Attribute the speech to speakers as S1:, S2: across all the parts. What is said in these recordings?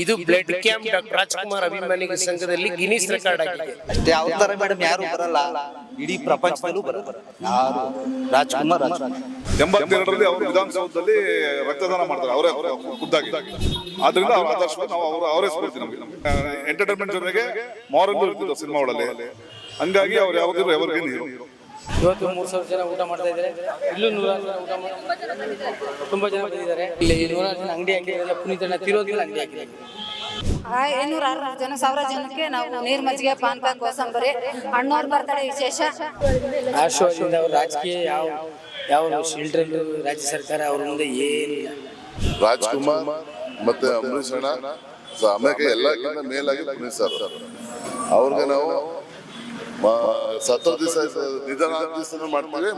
S1: ಇದು blood camp doctor Rajkumar ಅಭಿಮಾನಿಗಳ ಸಂಘದಲ್ಲಿ ಗಿನಿಸ್ ರೆಕಾರ್ಡ್ ಆಗಿದೆ.
S2: ಅಷ್ಟೇ ಅವ್ರ ತರ ಮೇಡಮ್ ಯಾರು ಬರಲ್ಲ. ಇಡೀ ಪ್ರಪಂಚದಲ್ಲೂ ಬರಲ್ಲ. ಯಾರು? ರಾಜ್ಕುಮಾರ್
S3: ಎಂಬತ್ತೆರಡರಲ್ಲಿ ಅವರು ವಿಧಾನಸೌಧದಲ್ಲಿ ರಕ್ತದಾನ ಮಾಡ್ತಾರೆ. ಅವರೇ ಅವರೇ ಖುದ್ದಾಗಿ. ಆದ್ರಿಂದ ಅವ್ರ ಆದರ್ಶ ನಾವು ಅವರ ಅವರೇ ಸ್ಫೂರ್ತಿ ನಮಗೆ. ಎಂಟರ್ಟೈನ್ಮೆಂಟ್ ಜೊತೆಗೆ ಮಾರಲ್ ಇರ್ತಿದ್ರು ಸಿನಿಮಾಗಳಲ್ಲಿ ಹಂಗಾಗಿ ಅವ್ರು ಯಾವಾಗಲೂ ಎವರ್ಗೆ ನೀರು
S4: ಇವತ್ತು ಮೂರು ಸಾವಿರ ಜನ ಊಟ ಮಾಡ್ತಾ ಇದ್ದಾರೆ. ಇಲ್ಲೂ ನೂರಾರು ಜನ ಊಟ ಮಾಡಿ ತುಂಬಾ ಜನ ಬಂದಿದ್ದಾರೆ. ಇಲ್ಲಿ ನೂರಾರು ಜನ ಅಂಗಡಿ ಹಾಕಿದ್ದಾರೆ ಪುನೀತಣ್ಣ ತಿರೋದ್ಮೇಲೆ ಅಂಗಡಿ ಹಾಕಿದ್ದಾರೆ.
S5: ಆ ಐನೂರ ಆರ್ನೂರು ಜನ ಸಾವಿರ ಜನಕ್ಕೆ ನಾವು ನೀರ್ ಮಜ್ಜಿಗೆ ಪಾನಕ ಕೋಸಂಬರಿ ಅಣ್ಣವ್ರ ಬರ್ತಾರೆ ವಿಶೇಷ.
S4: ಆಶ್ವಾದಿಂದ ಅವ್ರ ರಾಜಕೀಯ ಯಾವ ಯಾವ ಶಿಲ್ಡ್ರನ್ ರಾಜ್ಯ ಸರ್ಕಾರ ಅವ್ರ ಮುಂದೆ ಏನಿಲ್ಲ.
S6: ರಾಜ್ಕುಮಾರ್ ಮತ್ತೆ ಅಂಬರೀಷ್ ಅಣ್ಣ ಸೊ ಆಮೇಲೆ ಎಲ್ಲಕ್ಕಿಂತ ಮೇಲಾಗಿ ಪುನೀತ್ ಸರ್. ಅವ್ರಿಗೆ ನಾವು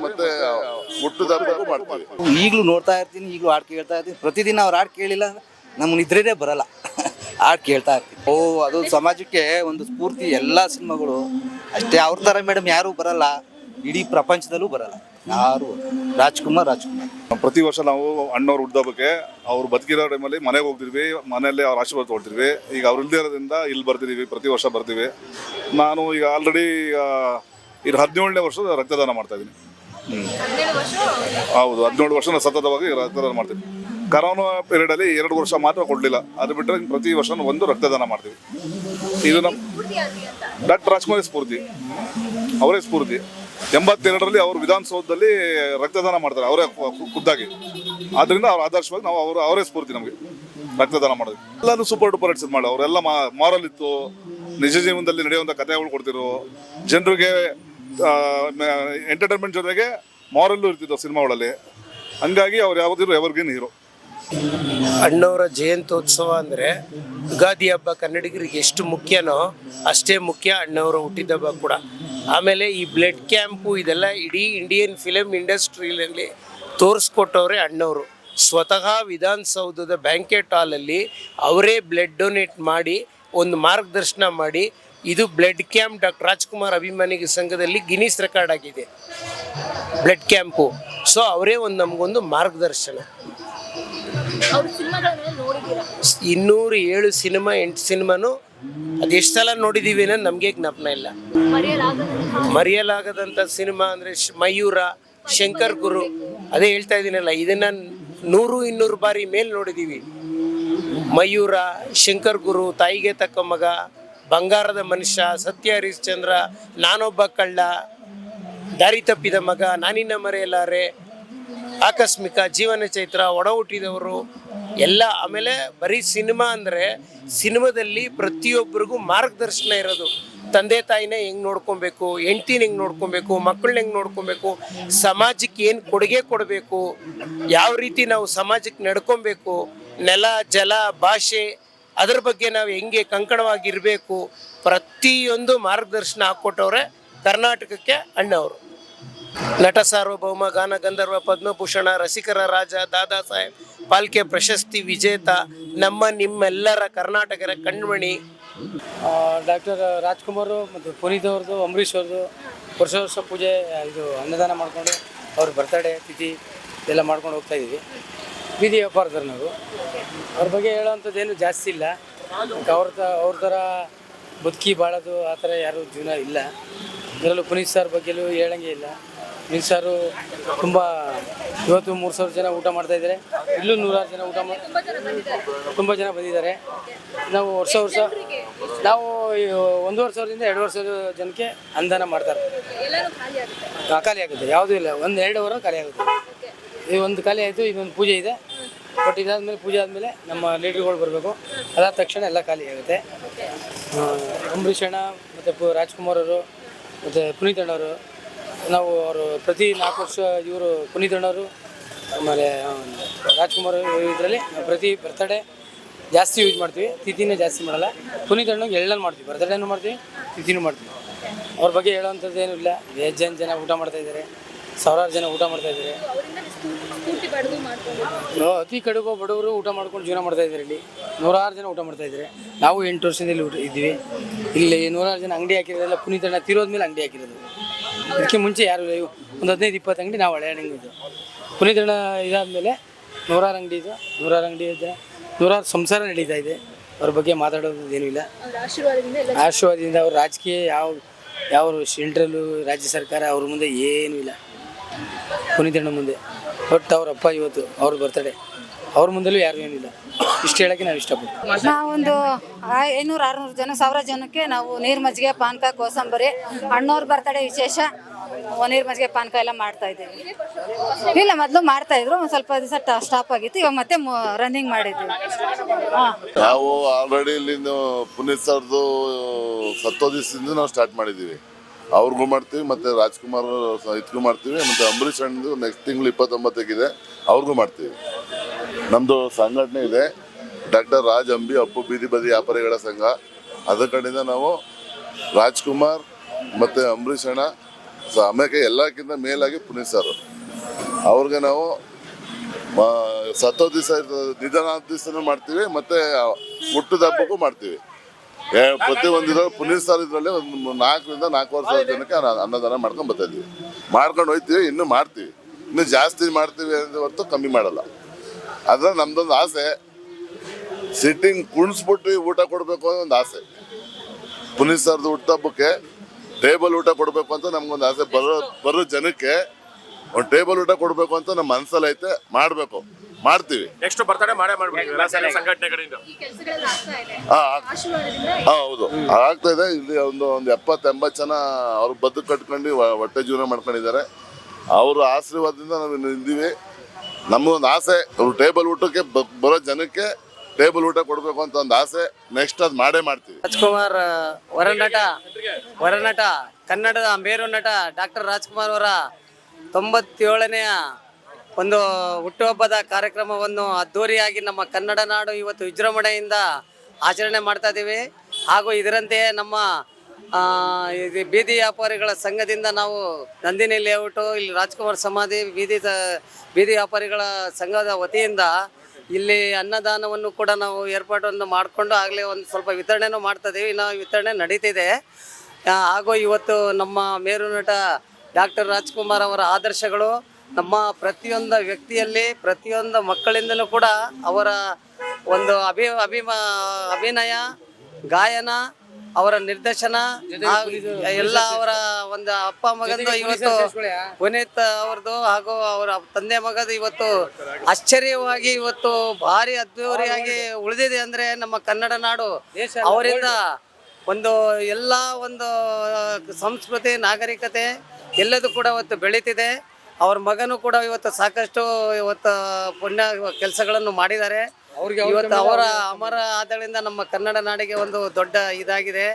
S6: ಮತ್ತೆ
S2: ಈಗಲೂ ನೋಡ್ತಾ ಇರ್ತೀನಿ, ಈಗಲೂ ಹಾಡು ಕೇಳ್ತಾ ಇರ್ತೀನಿ. ಪ್ರತಿದಿನ ಅವ್ರು ಹಾಡು ಕೇಳಿಲ್ಲ ನಮ್ಮ ನಿದ್ರೆನೇ ಬರಲ್ಲ. ಹಾಡು ಕೇಳ್ತಾ ಇರ್ತೀನಿ. ಓ, ಅದು ಸಮಾಜಕ್ಕೆ ಒಂದು ಸ್ಫೂರ್ತಿ, ಎಲ್ಲ ಸಿನಿಮಾಗಳು. ಅಷ್ಟೇ, ಅವ್ರ ಥರ ಮೇಡಮ್ ಯಾರೂ ಬರಲ್ಲ, ಇಡೀ ಪ್ರಪಂಚದಲ್ಲೂ ಬರಲ್ಲ. ಯಾರು? ರಾಜ್ಕುಮಾರ್ ರಾಜ್ಕುಮಾರ್.
S3: ಪ್ರತಿ ವರ್ಷ ನಾವು ಅಣ್ಣವ್ರ ಹುಟ್ಟಿದಬ್ಬಕ್ಕೆ ಅವ್ರು ಬದುಕಿರೋ ಟೈಮಲ್ಲಿ ಮನೆಗೆ ಹೋಗ್ತಿದ್ವಿ, ಮನೆಯಲ್ಲೇ ಅವ್ರ ಆಶೀರ್ವಾದ ತೊಗೊಳ್ತಿದ್ವಿ. ಈಗ ಅವ್ರು ಇಲ್ಲದೇ ಇರೋದ್ರಿಂದ ಇಲ್ಲಿ ಬರ್ತಿದೀವಿ, ಪ್ರತಿ ವರ್ಷ ಬರ್ತೀವಿ. ನಾನು ಈಗ ಆಲ್ರೆಡಿ ಈಗ ಇದು ಹದಿನೇಳನೇ ವರ್ಷದ ರಕ್ತದಾನ ಮಾಡ್ತಾ ಇದ್ದೀನಿ. ಹೌದು, ಹದಿನೇಳು ವರ್ಷ ಸತತವಾಗಿ ರಕ್ತದಾನ ಮಾಡ್ತೀನಿ ಕರೋನಾ ಪೀರಿಯಡಲ್ಲಿ ಎರಡು ವರ್ಷ ಮಾತ್ರ ಕೊಡಲಿಲ್ಲ. ಅದು ಬಿಟ್ಟರೆ ಪ್ರತಿ ವರ್ಷ ಒಂದು ರಕ್ತದಾನ ಮಾಡ್ತೀವಿ. ಇದು ನಮ್ಮ ಡಾಕ್ಟರ್ ರಾಜ್ಕುಮಾರ್ ಸ್ಫೂರ್ತಿ. ಅವರೇ ಸ್ಫೂರ್ತಿ. ಎಂಬತ್ತೆರಡರಲ್ಲಿ ಅವರು ವಿಧಾನಸೌಧದಲ್ಲಿ ರಕ್ತದಾನ ಮಾಡ್ತಾರೆ, ಅವರೇ ಖುದ್ದಾಗಿ. ಆದ್ರಿಂದ ಅವ್ರ ಆದರ್ಶವಾಗಿ ನಾವು ಅವರು, ಅವರೇ ಸ್ಫೂರ್ತಿ ನಮಗೆ, ರಕ್ತದಾನ ಮಾಡೋದು. ಎಲ್ಲಾನು ಸೂಪರ್ ಡೂಪರ್ ಹಿಟ್ಸ್ ಮಾಡಿ ಅವರೆಲ್ಲ ಮಾರಲ್ ಇತ್ತು. ನಿಜ ಜೀವನದಲ್ಲಿ ನಡೆಯುವಂಥ ಕಥೆಗಳು ಕೊಡ್ತಿರು ಜನರಿಗೆ ಎಂಟರ್ಟೈನ್ಮೆಂಟ್ ಜೊತೆಗೆ ಮಾರಲ್ಲೂ ಇರ್ತಿತ್ತು ಸಿನಿಮಾಗಳಲ್ಲಿ. ಹಂಗಾಗಿ ಅವ್ರು ಯಾವುದಿದ್ರು ಎವರ್ಗೇನ್ ಹೀರೋ
S1: ಅಣ್ಣವರ ಜಯಂತ್ಯೋತ್ಸವ ಅಂದರೆ ಯುಗಾದಿ ಹಬ್ಬ ಕನ್ನಡಿಗರಿಗೆ ಎಷ್ಟು ಮುಖ್ಯನೋ ಅಷ್ಟೇ ಮುಖ್ಯ ಅಣ್ಣವರ ಹುಟ್ಟಿದಬ್ಬ ಕೂಡ. ಆಮೇಲೆ ಈ ಬ್ಲಡ್ ಕ್ಯಾಂಪು ಇದೆಲ್ಲ ಇಡೀ ಇಂಡಿಯನ್ ಫಿಲಮ್ ಇಂಡಸ್ಟ್ರಿಯಲ್ಲಿ ತೋರಿಸ್ಕೊಟ್ಟವ್ರೆ ಅಣ್ಣವರು. ಸ್ವತಃ ವಿಧಾನಸೌಧದ ಬ್ಯಾಂಕೆಟ್ ಹಾಲಲ್ಲಿ ಅವರೇ ಬ್ಲಡ್ ಡೊನೇಟ್ ಮಾಡಿ ಒಂದು ಮಾರ್ಗದರ್ಶನ ಮಾಡಿ ಇದು ಬ್ಲಡ್ ಕ್ಯಾಂಪ್ ಡಾಕ್ಟರ್ ರಾಜ್ಕುಮಾರ್ ಅಭಿಮಾನಿಗಳ ಸಂಘದಲ್ಲಿ ಗಿನಿಸ್ ರೆಕಾರ್ಡ್ ಆಗಿದೆ. ಬ್ಲಡ್ ಕ್ಯಾಂಪು ಸೊ ಅವರೇ ಒಂದು ನಮಗೊಂದು ಮಾರ್ಗದರ್ಶನ. ಇನ್ನೂರು ಏಳು ಸಿನಿಮಾ ಎಂಟು ಸಿನಿಮಾನು ಅದೆಷ್ಟು ಸಲ ನೋಡಿದ್ದೀವಿ ಅನ್ನೋದು ನಮಗೆ ಜ್ಞಾಪನ ಇಲ್ಲ. ಮರೆಯಲಾಗದಂಥ ಸಿನಿಮಾ ಅಂದರೆ ಮಯೂರ, ಶಂಕರ್ ಗುರು, ಅದೇ ಹೇಳ್ತಾ ಇದ್ದೀನಲ್ಲ, ಇದನ್ನ ನೂರು ಇನ್ನೂರು ಬಾರಿ ಮೇಲೆ ನೋಡಿದ್ದೀವಿ ಮಯೂರ, ಶಂಕರ್ ಗುರು, ತಾಯಿಗೆ ತಕ್ಕ ಮಗ, ಬಂಗಾರದ ಮನುಷ್ಯ, ಸತ್ಯ ಹರಿಶ್ಚಂದ್ರ, ನಾನೊಬ್ಬ ಕಳ್ಳ, ದಾರಿ ತಪ್ಪಿದ ಮಗ, ನಾನಿನ್ನ ಮರೆಯಲಾರೆ ಆಕಸ್ಮಿಕ ಜೀವನ ಚೈತ್ರ ಒಡ ಹುಟ್ಟಿದವರು ಎಲ್ಲ ಆಮೇಲೆ ಬರೀ ಸಿನಿಮಾ ಅಂದರೆ ಸಿನಿಮಾದಲ್ಲಿ ಪ್ರತಿಯೊಬ್ಬರಿಗೂ ಮಾರ್ಗದರ್ಶನ ಇರೋದು. ತಂದೆ ತಾಯಿನೇ ಹೆಂಗೆ ನೋಡ್ಕೊಬೇಕು, ಹೆಂಡ್ತಿನ ಹೆಂಗೆ ನೋಡ್ಕೊಬೇಕು ಮಕ್ಕಳನ್ನ ಹೆಂಗೆ ನೋಡ್ಕೊಬೇಕು, ಸಮಾಜಕ್ಕೆ ಏನು ಕೊಡುಗೆ ಕೊಡಬೇಕು, ಯಾವ ರೀತಿ ನಾವು ಸಮಾಜಕ್ಕೆ ನಡ್ಕೊಬೇಕು, ನೆಲ, ಜಲ, ಭಾಷೆ, ಅದ್ರ ಬಗ್ಗೆ ನಾವು ಹೆಂಗೆ ಕಂಕಣವಾಗಿರಬೇಕು, ಪ್ರತಿಯೊಂದು ಮಾರ್ಗದರ್ಶನ ಹಾಕ್ಕೊಟ್ಟವ್ರೆ ಕರ್ನಾಟಕಕ್ಕೆ ಅಣ್ಣವರು. ನಟ ಸಾರ್ವಭೌಮ ಗಾನ, ಗಂಧರ್ವ, ಪದ್ಮಭೂಷಣ, ರಸಿಕರ ರಾಜ, ದಾದಾ ಸಾಹೇಬ್, ಪಾಲ್ಕೆ ಪ್ರಶಸ್ತಿ ವಿಜೇತ, ನಮ್ಮ ನಿಮ್ಮೆಲ್ಲರ ಕರ್ನಾಟಕರ ಕಣ್ಮಣಿ.
S4: ಡಾಕ್ಟರ್ ರಾಜ್ಕುಮಾರ್ ಮತ್ತು ಪುನೀತ್ ಅವ್ರದ್ದು, ಅಂಬರೀಷ್ ಅವ್ರದ್ದು, ವರ್ಷ ವರ್ಷ ಪೂಜೆ ಇದು ಅನ್ನದಾನ ಮಾಡಿಕೊಂಡು ಅವ್ರ ಬರ್ತಡೇ ತಿಥಿ ಎಲ್ಲ ಮಾಡ್ಕೊಂಡು ಹೋಗ್ತಾ ಇದ್ದೀವಿ. ಬೀದಿ ವ್ಯಾಪಾರದವ್ರು ನಾವು ಅವ್ರ ಬಗ್ಗೆ ಹೇಳೋವಂಥದ್ದು ಏನು ಜಾಸ್ತಿ ಇಲ್ಲ. ಅವ್ರ ತ, ಅವ್ರ ಥರ ಬದುಕಿ ಬಾಳೋದು ಆ ಥರ ಯಾರೂ ಜೀವನ ಇಲ್ಲ. ಇದರಲ್ಲೂ ಪುನೀತ್ ಸರ್ ಬಗ್ಗೆಲೂ ಹೇಳಂಗೆ ಇಲ್ಲ. ಸಾರು ತುಂಬ ಇವತ್ತು ಮೂರು ಸಾವಿರ ಜನ ಊಟ ಮಾಡ್ತಾ ಇದ್ದಾರೆ. ಇಲ್ಲೂ ನೂರಾರು ಜನ ಊಟ ಮಾಡಿ ತುಂಬ ಜನ ಬಂದಿದ್ದಾರೆ. ನಾವು ವರ್ಷ ವರ್ಷ ನಾವು ಒಂದೂವರೆ ಸಾವಿರದಿಂದ ಎರಡುವರೆ ಸಾವಿರ ಜನಕ್ಕೆ ಅನುದಾನ ಮಾಡ್ತಾರೆ.
S7: ಖಾಲಿ ಆಗುತ್ತೆ.
S4: ಯಾವುದೂ ಇಲ್ಲ. ಒಂದು ಎರಡು ಖಾಲಿ ಆಗುತ್ತೆ. ಈ ಒಂದು ಖಾಲಿ ಆಯಿತು ಇದೊಂದು ಪೂಜೆ ಇದೆ. ಬಟ್ ಇದಾದಮೇಲೆ ಪೂಜೆ ಆದಮೇಲೆ ನಮ್ಮ ಲೀಡ್ರುಗಳು ಬರಬೇಕು. ಅದಾದ ತಕ್ಷಣ ಎಲ್ಲ ಖಾಲಿ ಆಗುತ್ತೆ. ಅಂಬರೀಷಣ್ಣ ಮತ್ತು ರಾಜ್ಕುಮಾರ್ ಅವರು, ಮತ್ತು ಪುನೀತ್ ಅಣ್ಣವರು ನಾವು ಅವರು ಪ್ರತಿ ನಾಲ್ಕು ವರ್ಷ ಇವರು ಪುನೀತ್ ಅಣ್ಣವರು, ಆಮೇಲೆ ರಾಜ್ಕುಮಾರ್ ಇದರಲ್ಲಿ ಪ್ರತಿ ಬರ್ತಡೇ ಜಾಸ್ತಿ ಯೂಸ್ ಮಾಡ್ತೀವಿ. ತಿಥಿನೇ ಜಾಸ್ತಿ ಮಾಡಲ್ಲ. ಪುನೀತ್ ಅಣ್ಣಗೆ ಎಳ್ಳನ್ನು ಮಾಡ್ತೀವಿ. ಬರ್ತಡೇನೂ ಮಾಡ್ತೀವಿ, ತಿಥಿನೂ ಮಾಡ್ತೀವಿ. ಅವ್ರ ಬಗ್ಗೆ ಹೇಳೋವಂಥದ್ದು ಏನೂ ಇಲ್ಲ. ಜನ ಜನ ಊಟ ಮಾಡ್ತಾ ಇದ್ದಾರೆ. ಸಾವಿರಾರು ಜನ ಊಟ ಮಾಡ್ತಾ ಇದ್ದಾರೆ. ಅತಿ ಕಡುಬ ಬಡವರು ಊಟ ಮಾಡ್ಕೊಂಡು ಜೀವನ ಮಾಡ್ತಾ ಇದ್ದಾರೆ ಇಲ್ಲಿ. ನೂರಾರು ಜನ ಊಟ ಮಾಡ್ತಾ ಇದ್ದಾರೆ. ನಾವು ಎಂಟು ವರ್ಷದಲ್ಲಿ ಊಟ ಇದ್ದೀವಿ. ಇಲ್ಲಿ ನೂರಾರು ಜನ ಅಂಗಡಿ ಹಾಕಿರೋದೆಲ್ಲ ಪುನೀತ್ ಅಣ್ಣ ತಿರೋದ್ಮೇಲೆ ಅಂಗಡಿ ಹಾಕಿರೋದು. ಇದಕ್ಕೆ ಮುಂಚೆ ಯಾರು ಇಲ್ಲ. ಇವು? ಒಂದು ಹದಿನೈದು ಇಪ್ಪತ್ತು ಅಂಗಡಿ ನಾವು ಹಳೆ ಅಂಗಡಿ ಇದ್ದು ಪುನೀತ್ ಅಣ್ಣ ಇದಾದಮೇಲೆ ನೂರಾರು ಅಂಗಡಿ ಇದೆ. ನೂರಾರು ಅಂಗಡಿ ಇದೆ. ನೂರಾರು ಸಂಸಾರ ನಡೀತಾ ಇದೆ. ಅವ್ರ ಬಗ್ಗೆ ಮಾತಾಡೋದು ಏನೂ ಇಲ್ಲ.
S7: ಅವ್ರ ಆಶೀರ್ವಾದದಿಂದ
S4: ಅವ್ರ ರಾಜಕೀಯ ಯಾವ ಯಾವ ಸೆಂಟ್ರಲ್ಲು ರಾಜ್ಯ ಸರ್ಕಾರ ಅವ್ರ ಮುಂದೆ ಏನೂ ಇಲ್ಲ. ಪುನೀತಣ್ಣ ಮುಂದೆ. ಒಟ್ಟು ಅವ್ರ ಅಪ್ಪ ಇವತ್ತು ಅವ್ರ ಬರ್ತಡೇ ಅವ್ರ ಮುಂದಲೂ ಯಾರು ಏನಿಲ್ಲ ಇಷ್ಟು ಹೇಳಕ್ಕೆ ನಾವು ಇಷ್ಟಪಡ್ತೀವಿ.
S5: ನಾವೊಂದು ಐನೂರು ಆರುನೂರು ಜನ ಸಾವಿರ ಜನಕ್ಕೆ ನಾವು ನೀರು ಮಜ್ಜಿಗೆ ಪಾನಕ ಕೋಸಂಬರಿ ಅಣ್ಣವ್ರ ಬರ್ತಡೆ ವಿಶೇಷ. ನೀರು ಮಜ್ಜಿಗೆ ಪಾನಕ ಎಲ್ಲ ಮಾಡ್ತಾ ಇದ್ದೀವಿ. ಇಲ್ಲ, ಮೊದಲು ಮಾಡ್ತಾ ಇದ್ರು, ಒಂದು ಸ್ವಲ್ಪ ದಿವಸ ಸ್ಟಾಪ್ ಆಗಿತ್ತು, ಇವಾಗ ಮತ್ತೆ ರನ್ನಿಂಗ್ ಮಾಡಿದ್ವಿ.
S6: ನಾವು ಆಲ್ರೆಡಿ ಇಲ್ಲಿ ಪುನೀತ್ ಸರ್ದು, ಸತ್ತೋ ದಿವಸದಿಂದ ನಾವು ಸ್ಟಾರ್ಟ್ ಮಾಡಿದ್ದೀವಿ. ಅವ್ರಿಗೂ ಮಾಡ್ತೀವಿ, ಮತ್ತೆ ರಾಜ್ಕುಮಾರ್ ಇದಕ್ಕೂ ಮಾಡ್ತೀವಿ, ಮತ್ತೆ ಅಂಬರೀಷ್ ಅಣ್ಣದು ನೆಕ್ಸ್ಟ್ ತಿಂಗಳು ಇಪ್ಪತ್ತೊಂಬತ್ತಕ್ಕಿದೆ ಅವ್ರಿಗೂ ಮಾಡ್ತೀವಿ. ನಮ್ಮದು ಸಂಘಟನೆ ಇದೆ, ಡಾಕ್ಟರ್ ರಾಜ್ ಅಂಬಿ, ಅಪ್ಪು, ಬೀದಿ ಬದಿ ವ್ಯಾಪಾರಿಗಳ ಸಂಘ. ಅದರ ಕಡೆಯಿಂದ ನಾವು ರಾಜ್ಕುಮಾರ್ ಮತ್ತು ಅಂಬರೀಷ್ ಅಣ್ಣ ಸೊ ಆಮೇಲೆ ಎಲ್ಲಕ್ಕಿಂತ ಮೇಲಾಗಿ ಪುನೀತ್ ಸರ್. ಅವ್ರಿಗೆ ನಾವು ಸತ್ತೋ ದಿವಸ ನಿಧನ ದಿವಸನೂ ಮಾಡ್ತೀವಿ, ಮತ್ತೆ ಹುಟ್ಟಿದ ಹಬ್ಬಕ್ಕೂ ಮಾಡ್ತೀವಿ. ಪ್ರತಿ ಒಂದು ಪುನೀತ್ ಸರ್ ಇದರಲ್ಲಿ ಒಂದು ನಾಲ್ಕರಿಂದ ನಾಲ್ಕೂವರೆ ಸಾವಿರ ಜನಕ್ಕೆ ಅನ್ನದಾನ ಮಾಡ್ಕೊಂಡು ಬರ್ತಾ ಇದೀವಿ. ಮಾಡ್ಕೊಂಡು ಹೋಗ್ತೀವಿ ಇನ್ನೂ ಮಾಡ್ತೀವಿ. ಇನ್ನು ಜಾಸ್ತಿ ಮಾಡ್ತೀವಿ ಅಂದ್ರೆ ಹೊರತು ಕಮ್ಮಿ ಮಾಡಲ್ಲ. ಆದರೆ ನಮ್ದೊಂದು ಆಸೆ. ಸಿಟ್ಟಿಂಗ್ ಕುಣಿಸ್ಬಿಟ್ಟು ಊಟ ಕೊಡಬೇಕು ಅನ್ನೋ ಒಂದು ಆಸೆ. ಪುನೀತ್ ಸರ್ದು ಹುಟ್ಟಹಬ್ಬಕ್ಕೆ ಟೇಬಲ್ ಊಟ ಕೊಡಬೇಕು ಅಂತ ನಮ್ಗೊಂದು ಆಸೆ ಬರೋ ಬರೋ ಜನಕ್ಕೆ ಒಂದು ಟೇಬಲ್ ಊಟ ಕೊಡಬೇಕು ಅಂತ ನಮ್ಮ ಮನಸ್ಸಲ್ಲಿ ಐತೆ ಮಾಡಬೇಕು. ಮಾಡ್ತೀವಿ.
S8: ನೆಕ್ಸ್ಟ್ ಮಾಡೇ ಮಾಡ್ಬಿಡ್ತೀವಿ ಎಲ್ಲ ಸಂಘಟನೆಗಳಿಂದ.
S7: ಈ ಕೆಲಸಗಳೆಲ್ಲ ಆಗ್ತಾ ಇದೆ. ಆಶೀರ್ವಾದದಿಂದ?
S6: ಹೌದು. ಆಗ್ತಾ ಇದೆ. ಇಲ್ಲಿ ಒಂದು ಒಂದು ಎಪ್ಪತ್ತು ಎಂಬತ್ತು ಜನ ಅವ್ರು ಬದುಕು ಕಟ್ಕೊಂಡು ಹೊಟ್ಟೆ ಜೀವನ ಮಾಡ್ಕೊಂಡಿದ್ದಾರೆ. ಅವ್ರ ಆಶೀರ್ವಾದದಿಂದ ನಾವು ಇನ್ನು ಇದ್ದೀವಿ. ನಮಗೊಂದು ಆಸೆ ಅವ್ರು ಟೇಬಲ್ ಊಟಕ್ಕೆ ಬರೋ ಜನಕ್ಕೆ ಟೇಬಲ್ ಊಟ ಕೊಡಬೇಕು ಅಂತ ಒಂದು ಆಸೆ. ನೆಕ್ಸ್ಟ್ ಅದು ಮಾಡೇ ಮಾಡ್ತೀವಿ.
S9: ರಾಜ್ಕುಮಾರ್ ವರನಟ ವರನಟ ಕನ್ನಡದ ಮೇರು ನಟ ಡಾಕ್ಟರ್ ರಾಜ್ಕುಮಾರ್ ಅವರ ತೊಂಬತ್ತೇಳನೆಯ ಒಂದು ಹುಟ್ಟುಹಬ್ಬದ ಕಾರ್ಯಕ್ರಮವನ್ನು ಅದ್ಧೂರಿಯಾಗಿ ನಮ್ಮ ಕನ್ನಡ ನಾಡು ಇವತ್ತು ವಿಜೃಂಭಣೆಯಿಂದ ಆಚರಣೆ ಮಾಡ್ತಾ ಇದ್ದೀವಿ. ಹಾಗೂ ಇದರಂತೆಯೇ ನಮ್ಮ ಇದು ಬೀದಿ ವ್ಯಾಪಾರಿಗಳ ಸಂಘದಿಂದ ನಾವು ನಂದಿನಿ ಲೇಔಟು, ಇಲ್ಲಿ ರಾಜ್ಕುಮಾರ್ ಸಮಾಧಿ, ಬೀದಿ ಬೀದಿ ವ್ಯಾಪಾರಿಗಳ ಸಂಘದ ವತಿಯಿಂದ ಇಲ್ಲಿ ಅನ್ನದಾನವನ್ನು ಕೂಡ ನಾವು ಏರ್ಪಾಟನ್ನು ಮಾಡಿಕೊಂಡು ಆಗಲೇ ಒಂದು ಸ್ವಲ್ಪ ವಿತರಣೆನೂ ಮಾಡ್ತಾ ಇದ್ದೀವಿ. ಇನ್ನು ವಿತರಣೆ ನಡೀತಿದೆ. ಹಾಗೂ ಇವತ್ತು ನಮ್ಮ ಮೇರು ನಟ ಡಾಕ್ಟರ್ ರಾಜ್ಕುಮಾರ್ ಅವರ ಆದರ್ಶಗಳು ನಮ್ಮ ಪ್ರತಿಯೊಂದು ವ್ಯಕ್ತಿಯಲ್ಲಿ ಪ್ರತಿಯೊಂದು ಮಕ್ಕಳಿಂದಲೂ ಕೂಡ ಅವರ ಒಂದು ಅಭಿ ಅಭಿಮಾ ಅಭಿನಯ ಗಾಯನ ಅವರ ನಿರ್ದೇಶನ ಎಲ್ಲ ಅವರ ಒಂದು ಅಪ್ಪ ಮಗಂದು ಇವತ್ತು ಪುನೀತ್ ಅವ್ರದ್ದು ಹಾಗೂ ಅವರ ತಂದೆ ಮಗದು ಇವತ್ತು ಆಶ್ಚರ್ಯವಾಗಿ ಇವತ್ತು ಭಾರಿ ಅದ್ಭುತವಾಗಿ ಉಳಿದಿದೆ ಅಂದ್ರೆ ನಮ್ಮ ಕನ್ನಡ ನಾಡು. ಅವರಿಂದ ಒಂದು ಎಲ್ಲ ಒಂದು ಸಂಸ್ಕೃತಿ ನಾಗರಿಕತೆ ಎಲ್ಲದೂ ಕೂಡ ಇವತ್ತು ಬೆಳೀತಿದೆ. ಅವ್ರ ಮಗನೂ ಕೂಡ ಇವತ್ತು ಸಾಕಷ್ಟು ಇವತ್ತು ಪುಣ್ಯ ಕೆಲಸಗಳನ್ನು ಮಾಡಿದ್ದಾರೆ. ಇವತ್ತು ಅವರ ಅಮರ ಆದಳಿಂದ ನಮ್ಮ ಕನ್ನಡ ನಾಡಿಗೆ ಒಂದು ದೊಡ್ಡ ಇದಾಗಿದೆ.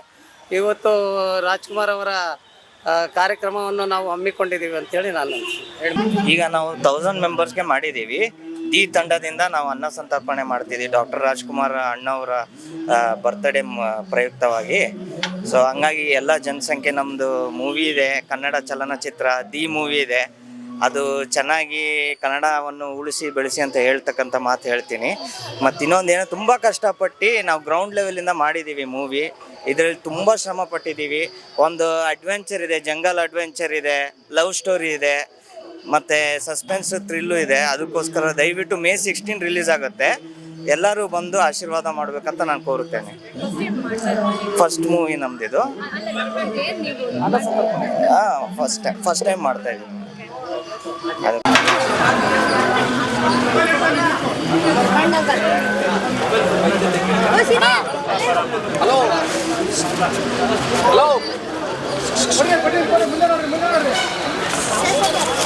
S9: ಇವತ್ತು ರಾಜ್ಕುಮಾರ್ ಅವರ ಕಾರ್ಯಕ್ರಮವನ್ನು ನಾವು ಹಮ್ಮಿಕೊಂಡಿದ್ದೀವಿ ಅಂತೇಳಿ ನಾನು
S10: ಈಗ ನಾವು ತೌಸಂಡ್ ಮೆಂಬರ್ಸ್ಗೆ ಮಾಡಿದ್ದೀವಿ. ಈ ತಂಡದಿಂದ ನಾವು ಅನ್ನ ಸಂತರ್ಪಣೆ ಮಾಡ್ತಿದ್ದೀವಿ ಡಾಕ್ಟರ್ ರಾಜ್ಕುಮಾರ್ ಅಣ್ಣವರ ಬರ್ತ್ಡೇ ಪ್ರಯುಕ್ತವಾಗಿ. ಸೊ ಹಂಗಾಗಿ ಎಲ್ಲ ಜನಸಂಖ್ಯೆ ನಮ್ಮದು ಮೂವಿ ಇದೆ. ಕನ್ನಡ ಚಲನಚಿತ್ರ, ದಿ ಮೂವಿ ಇದೆ. ಅದು ಚೆನ್ನಾಗಿ ಕನ್ನಡವನ್ನು ಉಳಿಸಿ, ಬೆಳೆಸಿ ಅಂತ ಹೇಳ್ತಕ್ಕಂಥ ಮಾತು ಹೇಳ್ತೀನಿ. ಮತ್ತು ಇನ್ನೊಂದೇನು ತುಂಬ ಕಷ್ಟಪಟ್ಟು ನಾವು ಗ್ರೌಂಡ್ ಲೆವೆಲಿಂದ ಮಾಡಿದ್ದೀವಿ ಮೂವಿ ಇದರಲ್ಲಿ ತುಂಬ ಶ್ರಮ ಪಟ್ಟಿದ್ದೀವಿ ಒಂದು ಅಡ್ವೆಂಚರ್ ಇದೆ ಜಂಗಲ್ ಅಡ್ವೆಂಚರ್ ಇದೆ ಲವ್ ಸ್ಟೋರಿ ಇದೆ. ಮತ್ತು ಸಸ್ಪೆನ್ಸ್ ಥ್ರಿಲ್ಲು ಇದೆ. ಅದಕ್ಕೋಸ್ಕರ ದಯವಿಟ್ಟು ಮೇ ಸಿಕ್ಸ್ಟೀನ್ ರಿಲೀಸ್ ಆಗುತ್ತೆ. ಎಲ್ಲರೂ ಬಂದು ಆಶೀರ್ವಾದ ಮಾಡಬೇಕಂತ ನಾನು ಕೋರುತ್ತೇನೆ. ಫಸ್ಟ್ ಮೂವಿ ನಮ್ದಿದು. ಹಾಂ ಫಸ್ಟ್ ಟೈಮ್ ಫಸ್ಟ್ ಟೈಮ್ ಮಾಡ್ತಾ ಇದ್ದೀನಿ ಹಲೋ
S7: ಏನು